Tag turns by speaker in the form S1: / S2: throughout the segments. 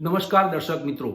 S1: નમસ્કાર દર્શક મિત્રો.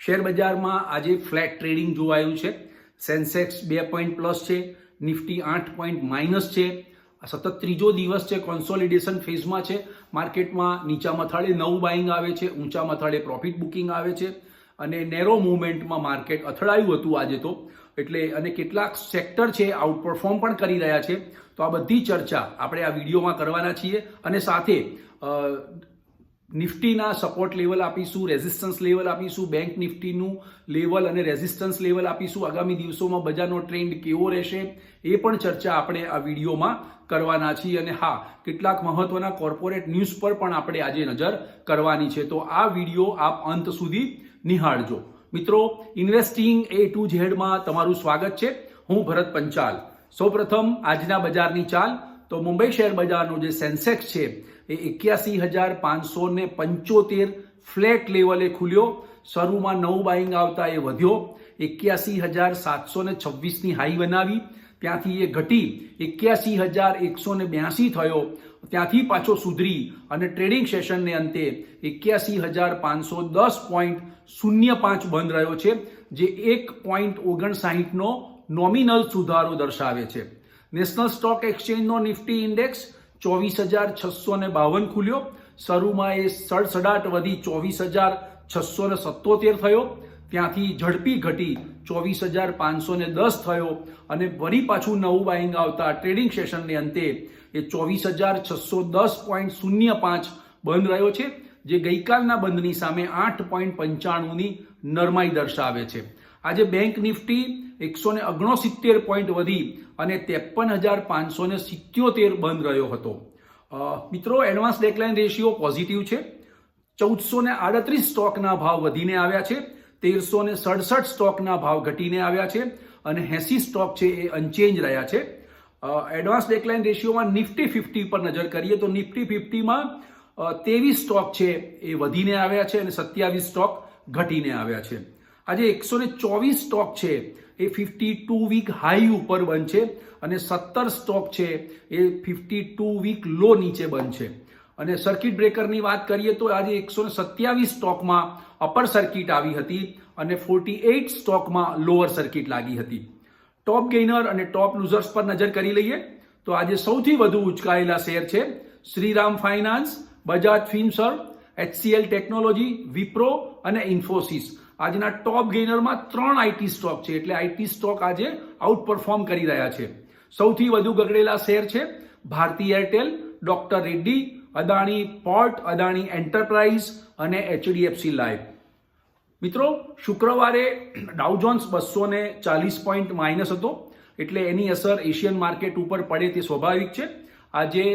S1: શેર બજારમાં આજે ફ્લેટ ટ્રેડિંગ જોવાયું છે. સેન્સેક્સ બે પોઈન્ટ પ્લસ છે, નિફ્ટી આઠ પોઈન્ટ માઇનસ છે. સતત ત્રીજો દિવસ છે, કોન્સોલિડેશન ફેઝમાં છે. માર્કેટમાં નીચા મથાળે નવું બાઇંગ આવે છે, ઊંચા મથાળે પ્રોફિટ બુકિંગ આવે છે અને નેરો મુવમેન્ટમાં માર્કેટ અથડાયું હતું આજે તો. એટલે અને કેટલાક સેક્ટર છે આઉટ પરફોર્મ પણ કરી રહ્યા છે. તો આ બધી ચર્ચા આપણે આ વિડીયોમાં કરવાના છીએ અને સાથે નિફ્ટીના સપોર્ટ લેવલ આપીશું રેઝિસ્ટન્સ લેવલ આપીશું બેંક નિફ્ટીનું લેવલ અને રેઝિસ્ટન્સ લેવલ આપીશું. આગામી દિવસોમાં બજારનો ટ્રેન્ડ કેવો રહેશે એ પણ ચર્ચા આપણે આ વિડીયોમાં કરવાના છીએ. અને હા, કેટલાક મહત્વના કોર્પોરેટ ન્યૂઝ પર પણ આપણે આજે નજર કરવાની છે. તો આ વીડિયો આપ અંત સુધી નિહાળજો. મિત્રો ઇન્વેસ્ટિંગ એ ટુ ઝેડમાં તમારું સ્વાગત છે. હું ભરત પંચાલ. સૌપ્રથમ આજના બજારની ચાલ. તો મુંબઈ શેર બજારનો જે સેન્સેક્સ છે એ એક્યાસી હજાર પાંચસો ને પંચોતેર ફ્લેટ લેવલે ખુલ્યો. શરૂમાં નવું બાઇંગ આવતા એ વધ્યો. એક્યાસી હજાર સાતસો ને છવ્વીસની હાઈ બનાવી. ત્યાંથી એ ઘટી. એક્યાસી હજાર એકસો ને બ્યાસી થયો. ત્યાંથી પાછો સુધરી અને ટ્રેડિંગ સેશનને અંતે એક્યાસી હજાર પાંચસો દસ પોઈન્ટ શૂન્ય પાંચ બંધ રહ્યો છે, જે એક પોઈન્ટ ઓગણસાહીઠનો નોમિનલ સુધારો દર્શાવે છે. નેશનલ સ્ટોક એક્સચેન્જનો નિફ્ટી ઇન્ડેક્સ ચોવીસ હજાર છસો ને બાવન ખુલ્યો. શરૂમાં એ સડસડાટ વધી ચોવીસ હજાર છસો ને સત્તોતેર થયો. ત્યાંથી ઝડપી ઘટી ચોવીસ હજાર પાંચસો ને દસ થયો. અને વળી પાછું નવું બાઇંગ આવતા ટ્રેડિંગ સેશનને અંતે એ ચોવીસ હજાર છસો દસ પોઈન્ટ શૂન્ય પાંચ બંધ રહ્યો છે, જે ગઈકાલના બંધની સામે આઠ પોઈન્ટ પંચાણુંની નરમાઈ દર્શાવે છે. આજે બેંક નિફ્ટી એકસો ને ઓગણસિત્તેર પોઈન્ટ વધી અને ત્રેપન હજાર પાંચસો ને સિત્યોતેર બંધ રહ્યો હતો. મિત્રો એડવાન્સ ડેકલાઇન રેશિયો પોઝિટિવ છે. ચૌદસો ને આડત્રીસ સ્ટોકના ભાવ વધીને આવ્યા છે. તેરસો ને સડસઠ સ્ટોકના ભાવ ઘટીને આવ્યા છે અને એસી સ્ટોક છે એ અનચેન્જ રહ્યા છે. એડવાન્સ ડેકલાઇન રેશિયોમાં નિફ્ટી ફિફ્ટી પર નજર કરીએ તો નિફ્ટી ફિફ્ટીમાં ત્રેવીસ સ્ટોક છે એ વધીને આવ્યા છે અને સત્યાવીસ સ્ટોક ઘટીને આવ્યા છે. આજે એકસો ચોવીસ સ્ટોક છે એ ફિફ્ટી ટુ વીક હાઈ ઉપર છે અને સત્તર સ્ટોક છે એ ફિફ્ટી ટુ વીક લો નીચે છે અને સર્કિટ બ્રેકરની વાત કરીએ તો આજે એકસો સત્યાવીસ સ્ટોકમાં અપર સર્કિટ આવી હતી અને ફોર્ટી એઇટ સ્ટોકમાં લોઅર સર્કિટ લાગી હતી. ટોપ ગેઇનર અને ટોપ લૂઝર્સ પર નજર કરી લઈએ તો આજે સૌથી વધુ ઉચકાયેલા શેર છે Shriram finance, Bajaj Finserv HCL technology, Wipro અને ઇન્ફોસિસ. આજના ટોપ ગેઇનરમાં ત્રણ આઈટી સ્ટોક છે. એટલે આઈટી સ્ટોક આજે આઉટ પરફોર્મ કરી રહ્યા છે. સૌથી વધુ ગગડેલા શેર છે Bharti Airtel doctor Reddy Adani port Adani enterprise અને એચડીએફસી લાઈફ મિત્રો, શુક્રવારે ડાઉજોન્સ બસો ને ચાલીસ પોઈન્ટ માઇનસ હતો. એટલે એની અસર એશિયન માર્કેટ ઉપર પડે તે સ્વાભાવિક છે. આજે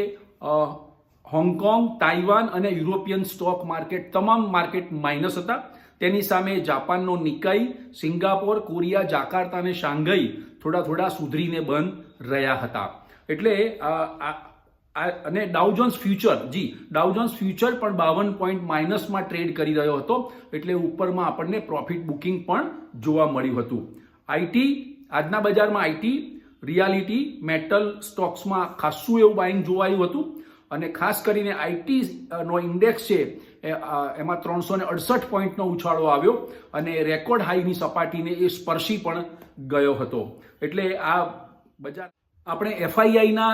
S1: હોંગકોંગ તાઇવાન અને યુરોપિયન સ્ટોક માર્કેટ તમામ માર્કેટ માઇનસ હતા. તેની સામે જાપાનનો નિકાઈ, સિંગાપોર, કોરિયા, જાકાર્તા અને શાંઘાઈ થોડા થોડા સુધરીને બંધ રહ્યા હતા. એટલે અને ડાઉજોન્સ ફ્યુચર, જી ડાઉજોન્સ ફ્યુચર પણ બાવન પોઈન્ટ માઇનસમાં ટ્રેડ કરી રહ્યો હતો, એટલે ઉપરમાં આપણને પ્રોફિટ બુકિંગ પણ જોવા મળ્યું હતું. આઈટી આજના બજારમાં આઈટી રિયાલિટી, મેટલ સ્ટોક્સમાં ખાસું એવું બાઇંગ જોવાયું હતું. અને ખાસ કરીને આઈટી નો ઇન્ડેક્સ છે એમાં ત્રણસો ને અડસઠ પોઈન્ટનો ઉછાળો આવ્યો અને રેકોર્ડ હાઈની સપાટીને એ સ્પર્શી પણ ગયો હતો. એટલે આ બજાર આપણે એફઆઈઆઈના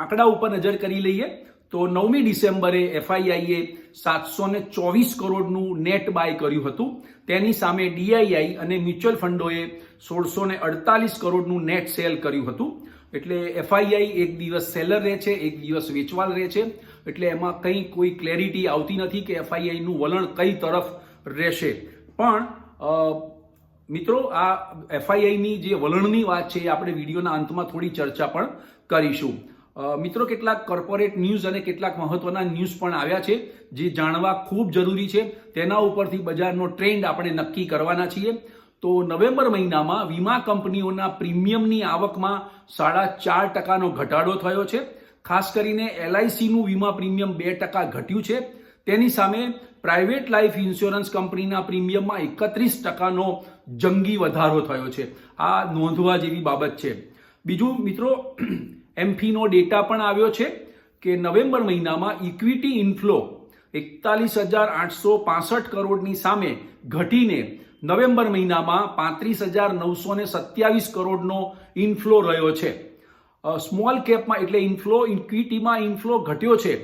S1: આંકડા ઉપર નજર કરી લઈએ તો નવમી ડિસેમ્બરે એફઆઈઆઈએ સાતસો ને ચોવીસ કરોડનું નેટ બાય કર્યું હતું. તેની સામે ડીઆઈઆઈ અને મ્યુચ્યુઅલ ફંડોએ સોળસો ને અડતાલીસ કરોડનું નેટ સેલ કર્યું હતું. એટલે એફઆઈઆઈ એક દિવસ સેલર રહે છે, એક દિવસ વેચવાલ રહે છે. એટલે એમાં કંઈ કોઈ ક્લેરિટી આવતી નથી કે એફઆઈઆઈનું વલણ કઈ તરફ રહેશે. પણ મિત્રો, આ એફઆઈઆઈની જે વલણની વાત છે આપણે વિડીયોના અંતમાં થોડી ચર્ચા પણ કરીશું. મિત્રો, કેટલાક કોર્પોરેટ ન્યૂઝ અને કેટલાક મહત્વના ન્યૂઝ પણ આવ્યા છે જે જાણવા ખૂબ જરૂરી છે. તેના ઉપરથી બજારનો ટ્રેન્ડ આપણે નક્કી કરવાના છીએ. તો નવેમ્બર મહિનામાં વીમા કંપનીઓના પ્રીમિયમની આવકમાં સાડા ચાર ટકાનો ઘટાડો થયો છે. ખાસ કરીને એલઆઈસીનું વીમા પ્રીમિયમ બે ટકા ઘટ્યું છે. તેની સામે પ્રાઇવેટ લાઈફ ઇન્સ્યોરન્સ કંપનીના પ્રીમિયમમાં એકત્રીસ ટકાનો જંગી વધારો થયો છે. આ નોંધવા જેવી બાબત છે. બીજું, મિત્રો એમફીનો ડેટા પણ આવ્યો છે કે નવેમ્બર મહિનામાં ઇક્વિટી ઇન્ફ્લો એકતાલીસ હજાર આઠસો પાસઠ કરોડની સામે ઘટીને નવેમ્બર મહિનામાં પાંત્રીસ હજાર નવસો ને સત્યાવીસ કરોડનો ઇનફ્લો રહ્યો છે. સ્મોલ કેપમાં એટલે ઇન્ફ્લો ઇક્વિટીમાં ઇન્ફ્લો ઘટ્યો છે.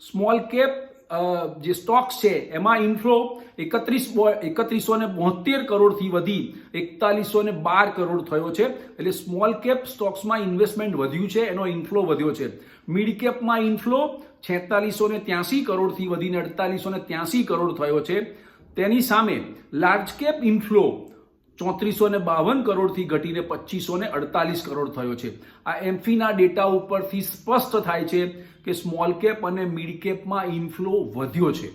S1: સ્મોલ કેપ જે સ્ટોક્સ છે, એમાં ઇન્ફ્લો એકત્રીસ એકત્રીસો ને બોતેર કરોડથી વધી, એકતાલીસો ને બાર કરોડ થયો છે. એટલે સ્મોલ કેપ સ્ટોક્સમાં ઇન્વેસ્ટમેન્ટ વધ્યું છે, એનો ઇન્ફ્લો વધ્યો છે. મિડ કેપમાં ઇન્ફ્લો છેતાલીસો ને ત્યાસી કરોડથી વધીને અડતાલીસો ને ત્યાસી કરોડ થયો છે. તેની સામે લાર્જ કેપ ઇન્ફ્લો ચોત્રીસો ને બાવન કરોડથી ઘટીને પચીસો ને અડતાલીસ કરોડ થયો છે. આ એમ્ફીના ડેટા ઉપરથી સ્પષ્ટ થાય છે કે સ્મોલ કેપ અને મિડ કેપમાં ઇન્ફ્લો વધ્યો છે.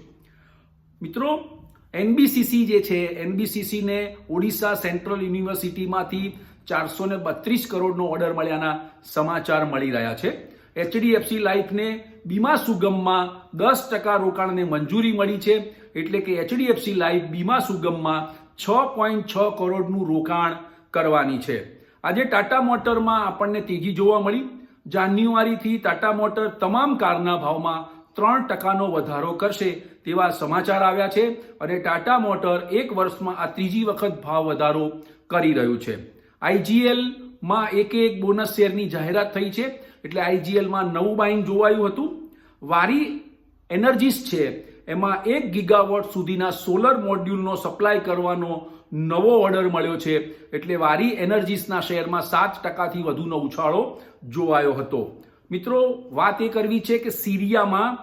S1: મિત્રો, એનબીસીસી જે છે, એનબીસીસીને ઓડિશા સેન્ટ્રલ યુનિવર્સિટીમાંથી ચારસો ને બત્રીસ કરોડનો ઓર્ડર મળ્યાના સમાચાર મળી રહ્યા છે. એચડીએફસી લાઈફને બીમા સુગમમાં દસ ટકા રોકાણને મંજૂરી મળી છે. એટલે કે એચડીએફસી લાઈફ બીમા સુગમમાં છ પોઈન્ટ છ કરોડનું રોકાણ કરવાની છે. આજે ટાટા મોટરમાં આપણને તેજી જોવા મળી. જાન્યુઆરીથી ટાટા મોટર તમામ કારના ભાવમાં ત્રણ ટકાનો વધારો કરશે તેવા સમાચાર આવ્યા છે અને ટાટા મોટર એક વર્ષમાં આ ત્રીજી વખત ભાવ વધારો કરી રહ્યું છે. આઈજીએલમાં એક એક બોનસ શેરની જાહેરાત થઈ છે. એટલે આઈજીએલમાં નવું બાઇંગ જોવાયું હતું. વારી એનર્જીસ છે. એમાં એક ગીગાવોટ સુધીના સોલર મોડ્યુલનો સપ્લાય કરવાનો નવો ઓર્ડર મળ્યો છે. એટલે વારી એનર્જીસના શેરમાં સાત ટકાથી વધુનો ઉછાળો જોવાયો હતો. મિત્રો, વાત એ કરવી છે કે સિરિયામાં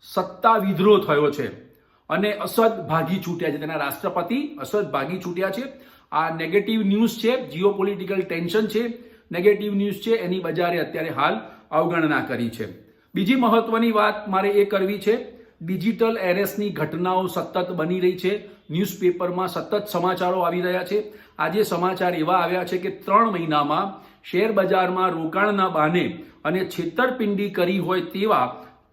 S1: સત્તા વિદ્રોહ થયો છે અને અસદ ભાગી છૂટ્યા છે. તેના રાષ્ટ્રપતિ અસદ ભાગી છૂટ્યા છે. આ નેગેટિવ ન્યૂઝ છે જીઓ પોલિટિકલ ટેન્શન છે. નેગેટિવ ન્યૂઝ છે, એની બજારે અત્યારે હાલ અવગણના કરી છે. બીજી મહત્વની વાત મારે એ કરવી છે ડિજિટલ એરેસની ઘટનાઓ સતત બની રહી છે. ન્યૂઝપેપરમાં સતત સમાચારો આવી રહ્યા છે. આજે સમાચાર એવા આવ્યા છે કે ત્રણ મહિનામાં શેર બજારમાં રોકાણના બહાને અને છેતરપિંડી કરી હોય તેવા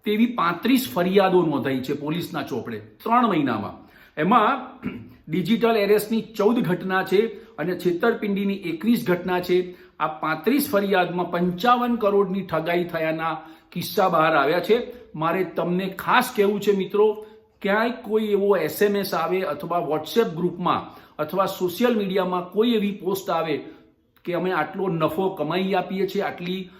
S1: તેવી પાંત્રીસ ફરિયાદો નોંધાઈ છે પોલીસના ચોપડે. ત્રણ મહિનામાં. એમાં ડિજિટલ એરેસની ચૌદ ઘટના છે અને છેતરપિંડીની એકવીસ ઘટના છે. આ પાંત્રીસ ફરિયાદમાં પંચાવન કરોડની ઠગાઈ થયાના કિસ્સા બહાર આવ્યા છે. મારે તમને ખાસ કહેવું છે મિત્રો, ક્યાંય કોઈ એવો એસએમએસ આવે અથવા વોટ્સએપ ગ્રુપમાં અથવા સોશિયલ મીડિયામાં કોઈ એવી પોસ્ટ આવે કે અમે આટલો નફો કમાઈ આપીએ છીએ, આટલી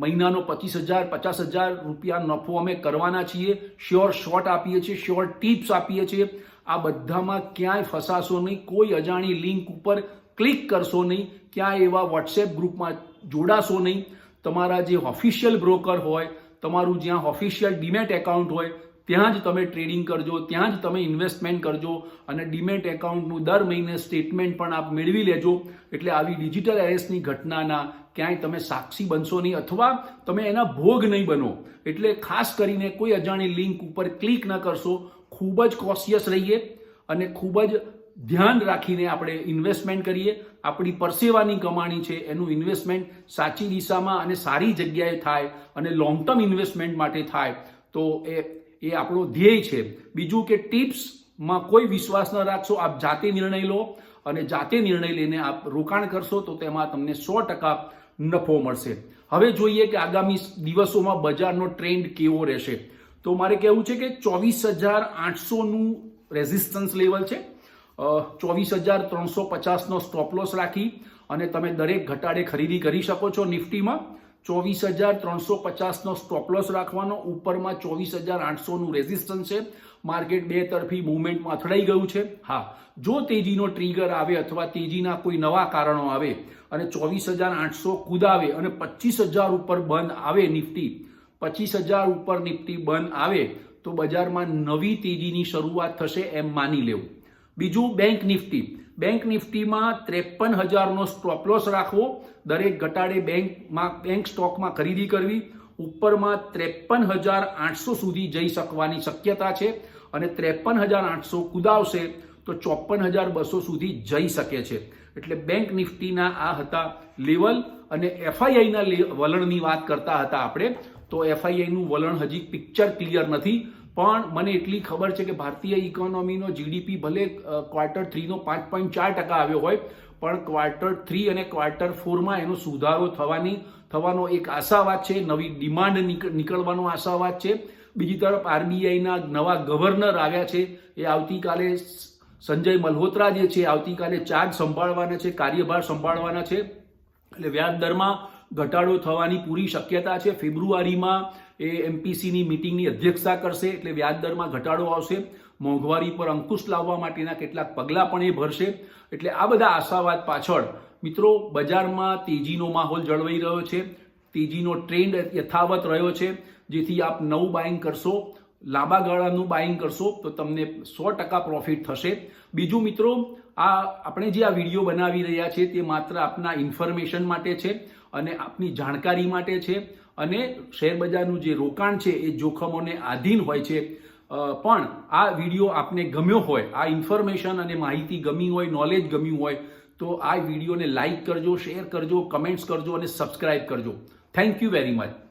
S1: મહિનાનો પચીસ હજાર, પચાસ હજાર રૂપિયા નફો અમે કરવાના છીએ. શ્યોર શોર્ટ આપીએ છીએ, શ્યોર ટિપ્સ આપીએ છીએ. આ બધામાં ક્યાંય ફસાશો નહીં, કોઈ અજાણી લિંક ઉપર ક્લિક કરશો નહીં, ક્યાંય એવા વોટ્સએપ ગ્રુપમાં જોડાશો નહીં. તમારા જે ઓફિશિયલ બ્રોકર હોય, તમારું જ્યાં ઓફિશિયલ ડીમેટ એકાઉન્ટ હોય, ત્યાં જ તમે ટ્રેડિંગ કરજો, ત્યાં જ તમે ઇન્વેસ્ટમેન્ટ કરજો અને ડીમેટ એકાઉન્ટનું દર મહિને સ્ટેટમેન્ટ પણ આપ મેળવી લેજો. એટલે આવી ડિજિટલ એરેસ્ટની ઘટનાના ક્યાંય તમે સાક્ષી બનશો નહીં અથવા તમે એના ભોગ નહીં બનો. એટલે ખાસ કરીને કોઈ અજાણી લિંક ઉપર ક્લિક ન કરશો ખૂબ જ કોશિયસ રહીએ અને ખૂબ જ ધ્યાન રાખીને આપણે ઇન્વેસ્ટમેન્ટ કરીએ. આપણી પરસેવાની કમાણી છે, એનું ઇન્વેસ્ટમેન્ટ સાચી દિશામાં અને સારી જગ્યાએ થાય અને લોંગ ટર્મ ઇન્વેસ્ટમેન્ટ માટે થાય. તો એ એ આપણો ધ્યેય છે. બીજું કે ટિપ્સમાં કોઈ વિશ્વાસ ન રાખશો, આપ જાતે નિર્ણય લો અને જાતે નિર્ણય લઈને આપ રોકાણ કરશો તો તેમાં તમને સો ટકા નફો મળશે. હવે જોઈએ કે આગામી દિવસોમાં બજારનો ટ્રેન્ડ કેવો રહેશે. તો મારે કહેવું છે કે ચોવીસ હજાર આઠસોનું રેઝિસ્ટન્સ લેવલ છે. ચોવીસ હજાર ત્રણસો પચાસનો સ્ટોપલોસ રાખી અને તમે દરેક ઘટાડે ખરીદી કરી શકો છો નિફ્ટીમાં. ચોવીસ હજાર ત્રણસો પચાસનો સ્ટોપલોસ રાખવાનો. ઉપરમાં ચોવીસ હજાર આઠસોનું રેઝિસ્ટન્સ છે. માર્કેટ બે તરફી મુવમેન્ટમાં અથડાઈ ગયું છે. હા, જો તેજીનો ટ્રિગર આવે અથવા તેજીના કોઈ નવા કારણો આવે અને ચોવીસ હજાર આઠસો કુદાવે અને પચીસ હજાર ઉપર બંધ આવે નિફ્ટી પચીસ હજાર ઉપર નિફ્ટી બંધ આવે તો બજારમાં નવી તેજીની શરૂઆત થશે એમ માની લેવું. બીજું બેંક નિફ્ટી. બેંક નિફ્ટીમાં ત્રેપન હજારનો સ્ટોપલોસ રાખવો. દરેક ઘટાડે બેંકમાં, બેંક સ્ટોકમાં ખરીદી કરવી. ઉપરમાં ત્રેપન હજાર આઠસો સુધી જઈ શકવાની શક્યતા છે અને ત્રેપન હજાર આઠસો કુદાવશે તો ચોપન હજાર બસો સુધી જઈ શકે છે. એટલે બેંક નિફ્ટીના આ હતા લેવલ અને એફઆઈઆઈના વલણની વાત કરતા હતા આપણે. તો એફઆઈઆઈનું વલણ હજી પિક્ચર ક્લિયર નથી. પણ મને એટલી ખબર છે કે ભારતીય ઇકોનોમીનો જીડીપી ભલે ક્વાર્ટર થ્રીનો પાંચ પોઈન્ટ ચાર ટકા આવ્યો હોય, પણ ક્વાર્ટર થ્રી અને ક્વાર્ટર ફોરમાં એનો સુધારો થવાની, થવાનો એક આશાવાદ છે, નવી ડિમાન્ડ નીકળવાનો આશાવાદ છે. બીજી તરફ આરબીઆઈના નવા ગવર્નર આવ્યા છે, એ આવતીકાલે સંજય મલ્હોત્રા જે છે, આવતીકાલે ચાર્જ સંભાળવાના છે, કાર્યભાર સંભાળવાના છે. એટલે વ્યાજ દરમાં ઘટાડો થવાની પૂરી શક્યતા છે. ફેબ્રુઆરીમાં એ એમપીસીની મિટિંગની અધ્યક્ષતા કરશે એટલે વ્યાજ દરમાં ઘટાડો આવશે. મોંઘવારી પર અંકુશ લાવવા માટેના કેટલાક પગલાં પણ એ ભરશે. એટલે આ બધા આશાવાદ પાછળ, મિત્રો, બજારમાં તેજીનો માહોલ જળવાઈ રહ્યો છે. તેજીનો ટ્રેન્ડ યથાવત રહ્યો છે. જેથી આપ નવું બાઇંગ કરશો, લાંબા ગાળાનું બાઇંગ કરશો, તો તમને સો ટકા પ્રોફિટ થશે. બીજું, મિત્રો, આ આપણે જે આ વીડિયો બનાવી રહ્યા છે તે માત્ર આપના ઇન્ફોર્મેશન માટે છે. અને આપની જાણકારી માટે છે. અને શેરબજારનું જે રોકાણ છે, એ જોખમોને આધીન હોય છે. પણ આ વીડિયો આપને ગમ્યો હોય, આ ઇન્ફોર્મેશન અને માહિતી ગમી હોય નોલેજ ગમ્યું હોય, તો આ વિડીયોને લાઇક કરજો, શેર કરજો, કમેન્ટ્સ કરજો અને સબસ્ક્રાઇબ કરજો. Thank you very much